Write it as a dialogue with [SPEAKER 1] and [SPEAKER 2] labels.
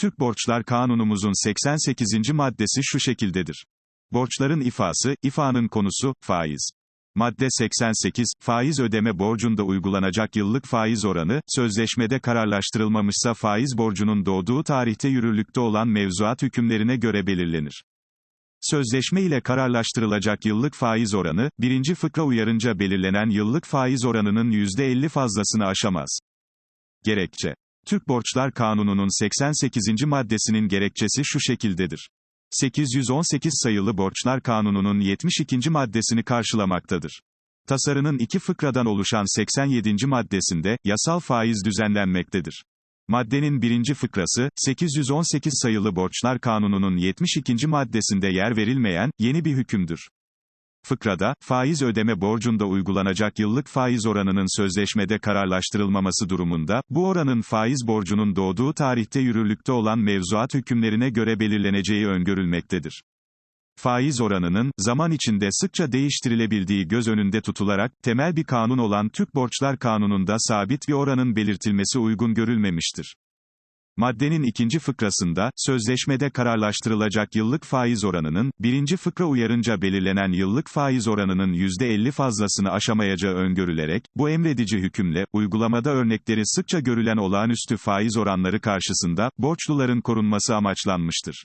[SPEAKER 1] Türk Borçlar Kanunumuzun 88. maddesi şu şekildedir. Borçların ifası, ifanın konusu, faiz. Madde 88, faiz ödeme borcunda uygulanacak yıllık faiz oranı, sözleşmede kararlaştırılmamışsa faiz borcunun doğduğu tarihte yürürlükte olan mevzuat hükümlerine göre belirlenir. Sözleşme ile kararlaştırılacak yıllık faiz oranı, birinci fıkra uyarınca belirlenen yıllık faiz oranının %50 fazlasını aşamaz. Gerekçe. Türk Borçlar Kanunu'nun 88. maddesinin gerekçesi şu şekildedir. 818 sayılı Borçlar Kanunu'nun 72. maddesini karşılamaktadır. Tasarının iki fıkradan oluşan 87. maddesinde, yasal faiz düzenlenmektedir. Maddenin birinci fıkrası, 818 sayılı Borçlar Kanunu'nun 72. maddesinde yer verilmeyen, yeni bir hükümdür. Fıkrada, faiz ödeme borcunda uygulanacak yıllık faiz oranının sözleşmede kararlaştırılmaması durumunda, bu oranın faiz borcunun doğduğu tarihte yürürlükte olan mevzuat hükümlerine göre belirleneceği öngörülmektedir. Faiz oranının, zaman içinde sıkça değiştirilebildiği göz önünde tutularak, temel bir kanun olan Türk Borçlar Kanunu'nda sabit bir oranın belirtilmesi uygun görülmemiştir. Maddenin ikinci fıkrasında, sözleşmede kararlaştırılacak yıllık faiz oranının, birinci fıkra uyarınca belirlenen yıllık faiz oranının %50 fazlasını aşamayacağı öngörülerek, bu emredici hükümle, uygulamada örnekleri sıkça görülen olağanüstü faiz oranları karşısında, borçluların korunması amaçlanmıştır.